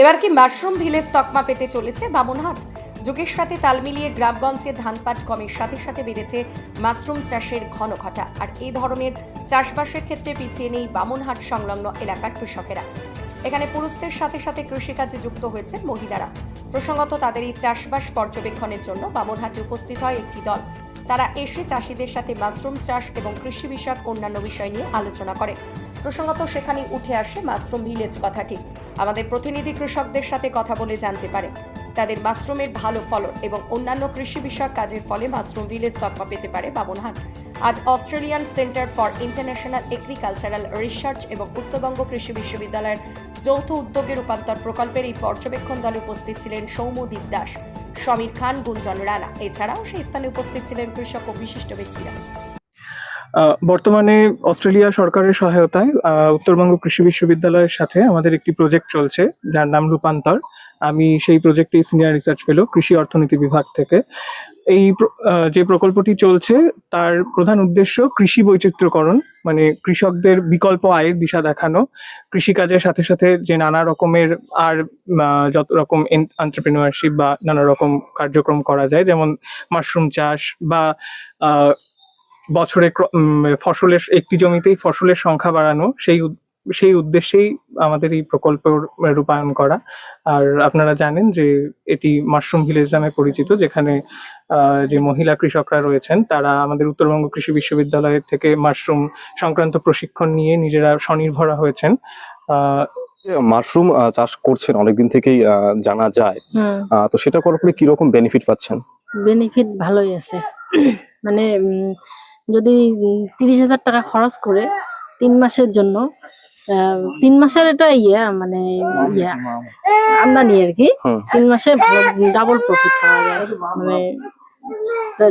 এবার কি mushroom village তকমা পেতে চলেছে বামনহাট? যুগের সাথে তাল মিলিয়ে গ্রামগঞ্জে ধানপাট কমের সাথে সাথে বেড়েছে মাশরুম চাষের ঘন ঘটা। আর এই ধরনের চাষবাসের ক্ষেত্রে পিছিয়ে নেই বামনহাট সংলগ্ন এলাকার কৃষকেরা। এখানে পুরুষদের সাথে সাথে কৃষিকাজে যুক্ত হয়েছে মহিলারা। প্রসঙ্গত তাদের এই চাষবাস পর্যবেক্ষণের জন্য বামনহাটে উপস্থিত হয় একটি দল। তারা এসে চাষিদের সাথে মাশরুম চাষ এবং কৃষি বিষয়ক অন্যান্য বিষয় নিয়ে আলোচনা করে। প্রসঙ্গত সেখানে উঠে আসে মাশরুম ভিলেজ কথাটি। আমাদের প্রতিনিধি কৃষকদের সাথে কথা বলে জানতে পারে। তাদের মাশরুমের ভালো ফলন এবং অন্যান্য কৃষি বিষয়ক কাজের ফলে মাশরুম ভিলেজ তকমা পেতে পারে বামনহাট আজ Australian centre for international agricultural research এবং উত্তরবঙ্গ কৃষি বিশ্ববিদ্যালয়ের যৌথ উদ্যোগে রূপান্তর প্রকল্পের এই পর্যবেক্ষণ দলে উপস্থিত ছিলেন সৌম্যদীপ দাস, সমীর খান, গুঞ্জন রানা। এছাড়াও সেই স্থানে উপস্থিত ছিলেন কৃষক ও বিশিষ্ট ব্যক্তিরা। বর্তমানে অস্ট্রেলিয়া সরকারের সহায়তায় উত্তরবঙ্গ কৃষি বিশ্ববিদ্যালয়ের সাথে আমাদের একটি প্রজেক্ট চলছে, যার নাম রূপান্তর। আমি সেই প্রজেক্টে সিনিয়র রিসার্চ ফেলো কৃষি অর্থনীতি বিভাগ থেকে। এই যে প্রকল্পটি চলছে, তার প্রধান উদ্দেশ্য কৃষি বৈচিত্র্যকরণ মানে কৃষকদের বিকল্প আয়ের দিশা দেখানো। কৃষিকাজের সাথে সাথে যে নানা রকমের আর যত রকম এন্টারপ্রেনিউরশিপ বা নানা রকম কার্যক্রম করা যায়, যেমন মাশরুম চাষ বা বছরে ক্র- উম, ফসলের একটি জমিতেই ফসলের সংখ্যা বাড়ানো সেই সেই উদ্দেশ্যেই আমাদের এই প্রকল্প রূপায়ণ করা। আর আপনারা জানেন যে এটি মাশরুম ভিলেজ নামে পরিচিত যেখানে আহ, যে মহিলা কৃষকরা রয়েছেন তারা আমাদের উত্তরবঙ্গ কৃষি বিশ্ববিদ্যালয়ের থেকে মাশরুম সংক্রান্ত প্রশিক্ষণ নিয়ে নিজেরা স্বনির্ভরা হয়েছেন। আহ, মাশরুম আহ, চাষ করছেন অনেকদিন থেকেই আহ, জানা যায়। আহ, তো সেটা করার পরে কীরকম বেনিফিট পাচ্ছেন? বেনিফিট ভালোই আছে। মানে যদি তিরিশ হাজার টাকা খরচ করে তিন মাসের জন্য তিন মাসের এটা ইয়ে মানে ইয়ে আমদানি আর কি। তিন মাসে ডাবল প্রফিট পাওয়া যায়। মানে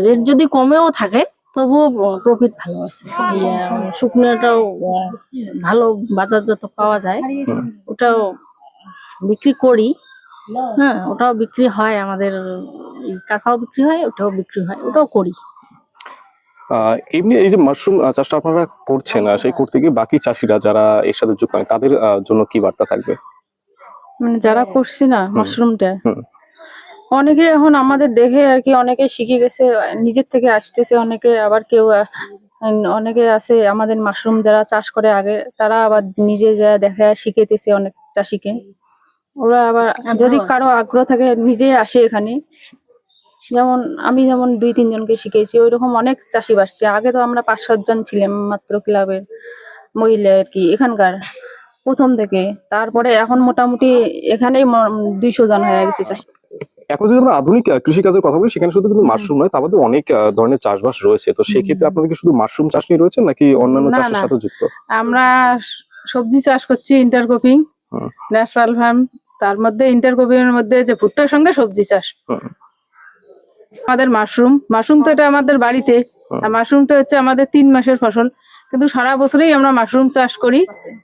রেট যদি কমেও থাকে তবুও প্রফিট ভালো আছে। ইয়ে, শুকনোটাও ভালো বাজারজাত পাওয়া যায় ওটাও বিক্রি করি। হ্যাঁ ওটাও বিক্রি হয় আমাদের কাঁচাও বিক্রি হয় ওটাও বিক্রি হয় ওটাও করি। এমনি এই যে মাশরুম চাষটা আপনারা করছেন সেই করতে গিয়ে বাকি চাষিরা যারা এর সাথে যুক্ত হয় তাদের জন্য কি বার্তা থাকবে? মানে যারা করছি না মাশরুমটা। অনেকে এখন আমাদের দেখে আর কি অনেকে শিখে গেছে নিজের থেকে আসতেছে অনেকে আবার কেউ অনেকে আছে আমাদের মাশরুম যারা চাষ করে আগে তারা আবার নিজে যা দেখে শিখেতেছে অনেক চাষিকে। ওরা আবার যদি কারও আগ্রহ থাকে নিজে আসে এখানে। যেমন আমি যেমন দুই তিনজনকে শিখেছি ওই রকম অনেক চাষি বাসছে। আগে তো আমরা পাঁচ সাতজন ছিলাম মাত্র ক্লাবের মহিলা আর কি এখানকার প্রথম থেকে। তারপরে এখন মোটামুটি এখানেই দুইশো জন হয়ে গেছে চাষি। এখন যদি আমরা আধুনিক কৃষিকাজের কথা বলি সেখানে শুধু কিন্তু মাশরুম নয় তার মধ্যে অনেক ধরনের চাষবাস রয়েছে। তো সেক্ষেত্রে আপনারা কি শুধু মাশরুম চাষ নিয়ে রয়েছেন নাকি অন্যান্য চাষের সাথে যুক্ত? আমরা সবজি চাষ করছি ইন্টারক্রপিং। Natural farm. তার মধ্যে ইন্টারক্রপিং এর মধ্যে যে ভুট্টার সঙ্গে সবজি চাষ। আমাদের মাশরুম। মাশরুম তো এটা আমাদের বাড়িতে। আর মাশরুমটা হচ্ছে আমাদের তিন মাসের ফসল। কিন্তু সারা বছরই আমরা মাশরুম চাষ করি।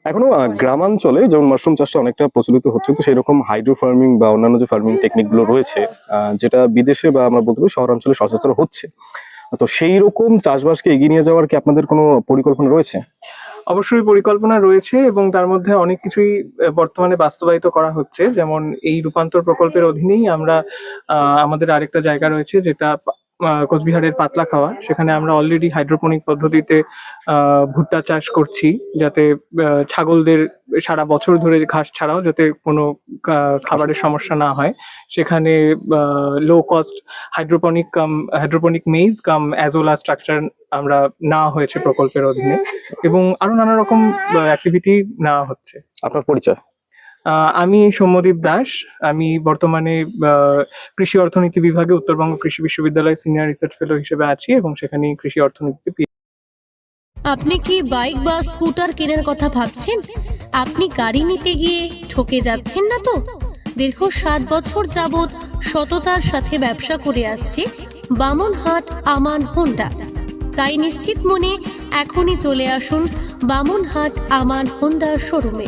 এখনও গ্রামাঞ্চলে যেমন মাশরুম চাষটা অনেকটা প্রচলিত হচ্ছে তো সেই রকম হাইড্রো ফার্মিং বা অন্যান্য যে ফার্মিং টেকনিকগুলো রয়েছে যেটা বিদেশে বা আমরা বলতে পারি শহরাঞ্চলে সচেতন হচ্ছে। তো সেই রকম চাষবাসকে এগিয়ে নিয়ে যাওয়ার কি আপনাদের কোনো পরিকল্পনা রয়েছে? অবশ্যই পরিকল্পনা রয়েছে এবং তার মধ্যে অনেক কিছুই বর্তমানে বাস্তবায়িত করা হচ্ছে। যেমন এই রূপান্তর প্রকল্পের অধীনেই আমরা আমাদের আরেকটা জায়গা রয়েছে যেটা কোচবিহারের পাতলা খাওয়া। সেখানে আমরা অলরেডি হাইড্রোপনিক পদ্ধতিতে ভুট্টা চাষ করছি, যাতে ছাগলদের সারা বছর ধরে ঘাস ছাড়াও যাতে কোনো খাবারের সমস্যা না হয়। সেখানে low cost hydroponic cum hydroponic maize cum azolla structure আমরা নেওয়া হয়েছে প্রকল্পের অধীনে। এবং আরও নানা রকম অ্যাক্টিভিটি নেওয়া হচ্ছে। আপনার পরিচয়? আমি সৌম্যদীপ দাস। আমি বর্তমানে কৃষি অর্থনীতি বিভাগে উত্তরবঙ্গ কৃষি বিশ্ববিদ্যালয়ে সিনিয়র রিসার্চ ফেলো হিসেবে আছি এবং সেখানে কৃষি অর্থনীতিতে আপনি কি বাইক বা স্কুটার কেনার কথা ভাবছেন? আপনি গাড়ি নিতে গিয়ে ঠকে যাচ্ছেন না তো? দীর্ঘ সাত বছর যাবৎ সততার সাথে ব্যবসা করে আসছে বামনহাট আমান হোন্ডা। তাই নিশ্চিত মনে এখনই চলে আসুন বামনহাট আমান হোন্ডা শোরুমে।